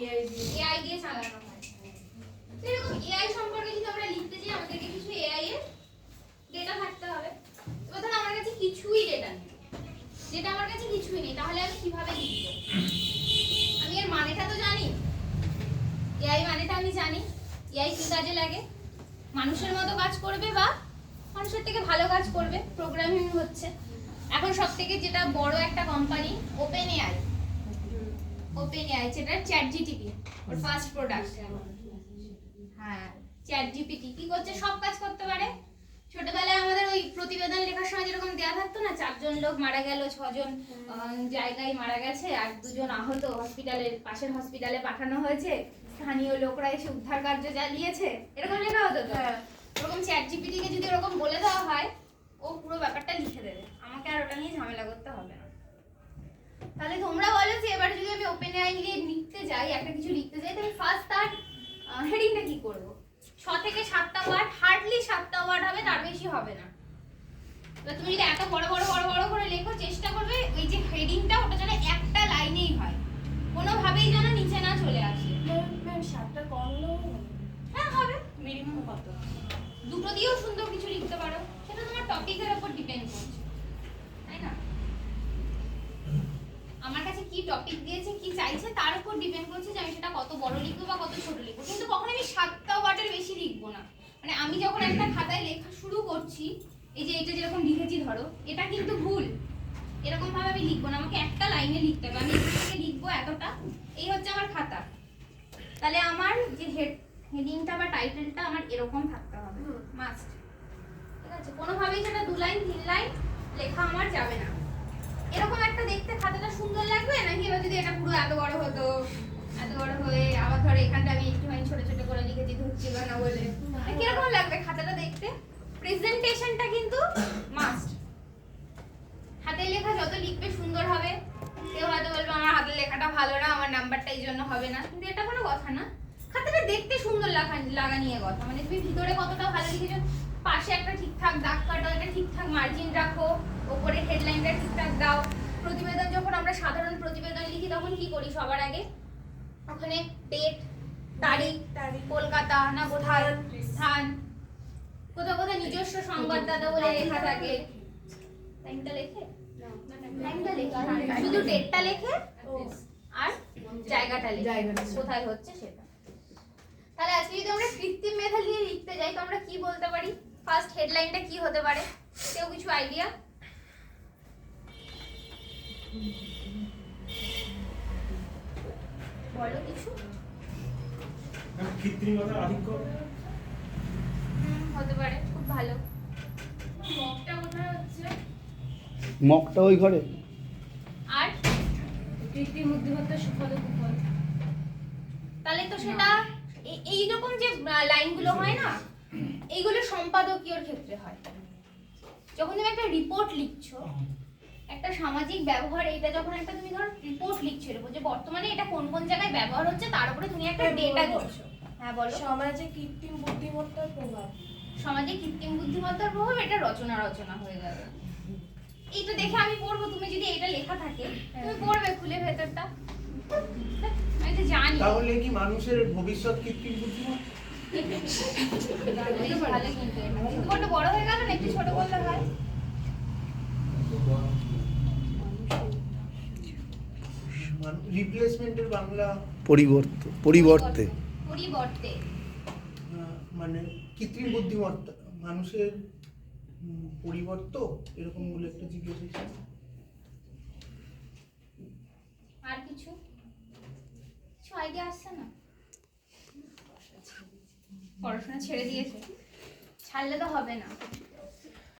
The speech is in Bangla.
এআই দিয়ে এআই সম্পর্কে আমরা লিখতে চাই আমাদেরকে কিছু এআই ডেটা থাকতে হবে। এবার ধরো আমার কাছে কিছুই ডেটা নেই। যেটা আমার কাছে কিছুই নেই, তাহলে আমি কীভাবে লিখব? আমি এর মানেটা তো জানি। এআই মানেটা আমি জানি। এআই কি কাজে লাগে? মানুষের মতো কাজ করবে বা মানুষের থেকে ভালো কাজ করবে? প্রোগ্রামিং হচ্ছে। এখন সব থেকে যেটা বড় একটা company OpenAI OpenAI যেটা চ্যাট জিটিপি ওর ফার্স্ট প্রোডাক্ট হ্যাঁ চ্যাট জিপিটি কি করছে? সব কাজ করতে পারে। ছোটবেলায় আমাদের ওই প্রতিবেদন লেখার সময় যেরকম দেওয়া থাকতো না চারজন লোক মারা গেল ছজন জায়গায় মারা গেছে আর দুজন আহত হসপিটালের পাশের হসপিটালে পাঠানো হয়েছে। স্থানীয় লোকরা এসে উদ্ধার কার্য চালিয়েছে। এরকম লেখা হতো তো? ওরকম চ্যাট জিপিটিকে যদি ওরকম বলে দেওয়া হয় ও পুরো ব্যাপারটা লিখে দেবে। আমাকে আর ওটা নিয়ে ঝামেলা করতে হবে না তাহলে তোমরা বলো যে এবার যদি আমি লিখতে যাই একটা কিছু লিখতে যাই তাহলে ফার্স্ট তার হেডিংটা কি করব? ছ থেকে সাতটা ওয়ার্ড হার্ডলি সাতটা ওয়ার্ড হবে তার বেশি হবে না। এবার তুমি যদি এত বড় বড় বড় বড় করে লেখো চেষ্টা করবে ওই যে হেডিংটা ওটা যেন একটা লাইনেই হয়। কোনোভাবেই যেন নিচে না চলে আসে। সাতটা কম হ্যাঁ হবে। মিনিমাম কত? দুটো দিয়েও সুন্দর কিছু লিখতে পারো সেটা তোমার টপিকের উপর ডিপেন্ড করছে তাই না আমার কাছে কি টপিক দিয়েছে কি চাইছে তার উপর ডিপেন্ড করছে যে আমি সেটা কত বড় লিখব বা কত ছোট লিখব। কিন্তু কখনো আমি সাতটা ওয়ার্ডের বেশি লিখব না। মানে আমি যখন একটা খাতায় লেখা শুরু করছি এই যে এটা যেরকম লিখেছি ধরো এটা কিন্তু ভুল। এরকম ভাবে আমি লিখব না আমাকে একটা লাইনে লিখতে হবে। আমি থেকে লিখব এতটা এই হচ্ছে আমার খাতা। তাহলে আমার যে হেড হেডিংটা বা টাইটেলটা আমার এরকম থাকতে হবে। মাস্ট ঠিক আছে? কোনোভাবেই সেটা দু লাইন তিন লাইন লেখা আমার যাবে না। দেখতে খাতাটা সুন্দর লাগবে? নাকি এবার যদি এটা পুরো এত বড় হতো? এত বড় হয়ে আবার ধরো এখানটা আমি একটুখানি ছোট ছোট করে লিখেছি, ধরছি না বলে। কীরকম লাগবে খাতাটা দেখতে? প্রেজেন্টেশনটা কিন্তু মাস্ট হাতের লেখা যত লিখবে সুন্দর হবে। কেউ হয়তো বলবে, আমার হাতের লেখাটা ভালো না, আমার নাম্বারটা এই জন্য হবে না। কিন্তু এটা কোনো কথা না। খাতাটা দেখতে সুন্দর লাগা লাগা নিয়ে কথা। মানে তুমি ভিতরে কতটা ভালো লিখেছো, পাশে একটা ঠিকঠাক দাগ কাটো, একটা ঠিকঠাক মার্জিন রাখো, ওপরে হেডলাইনটা ঠিকঠাক দাও। প্রতিবেদন যখন আমরা সাধারণ প্রতিবেদন লিখি তখন কি করি সবার আগে? ওখানে ডেট তারিখ তারিখ। কলকাতা না কোথায়? স্থান। কোথাও কোথাও নিজস্ব সংবাদদাতা বলে লেখা থাকে। টাইমটা লেখে? টাইমটা লেখে। শুধু ডেটটা লেখে? আর জায়গাটা লেখে। জায়গাটা। কোথায় হচ্ছে সেটা। তাহলে আজকে যদি আমরা কৃত্রিম মেধা নিয়ে লিখতে যাই তো আমরা কি বলতে পারি? ফার্স্ট হেডলাইনটা কি হতে পারে? কেউ কিছু আইডিয়া বলো কিছু? কৃত্রিমতার আধিক্য? হতে পারে খুব ভালো। মগটা কোথায় হচ্ছে? মগটা ওই ঘরে। আর? কৃত্রিম বুদ্ধিমত্তা সুফল কুফল। তাহলে তো সেটা এই- এইরকম যে লাইনগুলো হয় না এইগুলো সম্পাদকীয়র ক্ষেত্রে হয়। যখন তুমি একটা রিপোর্ট লিখছো সামাজিক ব্যবহার এটা যখন একটা তুমি ধর রিপোর্ট লিখছো এর উপর যে বর্তমানে এটা কোন কোন জায়গায় ব্যবহার হচ্ছে তার উপরে তুমি একটা হ্যাঁ, ডেটা বলব। দিচ্ছ। হ্যাঁ বলো। সমাজে কৃত্রিম বুদ্ধিমত্তার প্রভাব। সমাজে কৃত্রিম বুদ্ধিমত্তার প্রভাব এটা রচনা রচনা হয়ে যাবে। এইটা দেখে আমি পড়ব তুমি যদি এটা লেখা থাকে তুমি পড়বে খুলে ভেতরটা। আমি তো জানি। তাহলে কি মানুষের ভবিষ্যৎ কৃত্রিম বুদ্ধিমত্তা? বড় হয়ে গেল না একটু ছোট করলে হয়? রিপ্লেসমেন্টের বাংলা পরিবর্ত পরিবর্তে। পরিবর্তে। মানে কৃত্রিম বুদ্ধিমত্তা মানুষের পরিবর্ত এরকম বলে একটা জিজ্ঞেস আর কিছু? কিছু আইডিয়া আসছে না? পড়াশোনা ছেড়ে দিয়েছে। ছাড়লে তো হবে না।